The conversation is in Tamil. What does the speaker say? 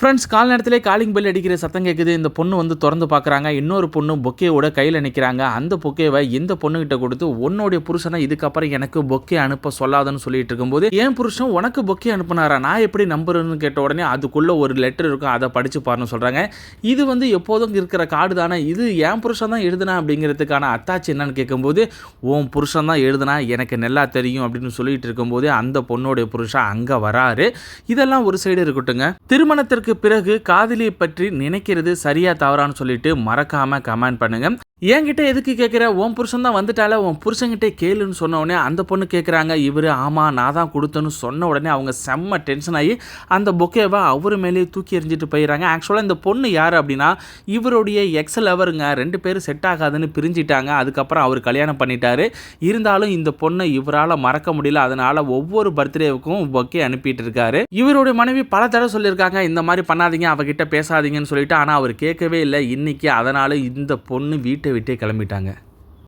ஃப்ரெண்ட்ஸ் கால் நேரத்திலே காலிங் பெல் அடிக்கிற சத்தம் கேட்குது இந்த பொண்ணு வந்து திறந்து பார்க்குறாங்க இன்னொரு பொண்ணு பொக்கேவோட கையில் நிற்கிறாங்க அந்த பொக்கேவை இந்த பொண்ணுகிட்ட கொடுத்து உன்னுடைய புருஷனை இதுக்கப்புறம் எனக்கு பொக்கே அனுப்ப சொல்லாதன்னு சொல்லிட்டு இருக்கும்போது என் புருஷன் உனக்கு பொக்கே அனுப்புனாரா? நான் எப்படி நம்புறேன்னு கேட்ட உடனே அதுக்குள்ள ஒரு லெட்டர் இருக்கும். அதை படித்து பாருன்னு சொல்கிறாங்க இது வந்து எப்போதும் இருக்கிற கார்டு தானே. இது என் புருஷன் தான் எழுதுனா அப்படிங்கிறதுக்கான அத்தாச்சி என்னன்னு கேட்கும்போது உன் புருஷன் தான் எழுதுனா எனக்கு நல்லா தெரியும் அப்படின்னு சொல்லிட்டு இருக்கும்போது அந்த பொண்ணுடைய புருஷன் அங்கே வராரு. இதெல்லாம் ஒரு சைடு இருக்கட்டுங்க திருமணத்திற்கு பிறகு காதலியை பற்றி நினைக்கிறது சரியா தவறான்னு சொல்லிட்டு மறக்காம கமெண்ட் பண்ணுங்க. என்கிட்ட எதுக்கு கேட்குற உன் புருஷன் தான் வந்துட்டால உன் புருஷன்கிட்ட கேளுன்னு சொன்ன உடனே அந்த பொண்ணு கேட்குறாங்க இவர் ஆமாம் நான் தான் கொடுத்தேன்னு சொன்ன உடனே அவங்க செம்ம டென்ஷன் ஆகி அந்த பொக்கேவை அவர் மேலேயே தூக்கி எறிஞ்சிட்டு போயிடறாங்க. ஆக்சுவலாக இந்த பொண்ணு யார் அப்படின்னா இவருடைய எக்ஸ் லவருங்க ரெண்டு பேரும் செட் ஆகாதுன்னு பிரிஞ்சிட்டாங்க. அதுக்கப்புறம் அவர் கல்யாணம் பண்ணிட்டாரு. இருந்தாலும் இந்த பொண்ணை இவரால் மறக்க முடியல. அதனால் ஒவ்வொரு பர்த்டேவுக்கும் பொக்கே அனுப்பிட்டு இருக்காரு. இவருடைய மனைவி பல தடவை சொல்லியிருக்காங்க இந்த மாதிரி பண்ணாதீங்க அவகிட்ட பேசாதீங்கன்னு சொல்லிட்டு. ஆனால் அவர் கேட்கவே இல்லை. இன்னைக்கு அதனால் இந்த பொண்ணு வீட்டு விட்டே கிளம்பிட்டாங்க.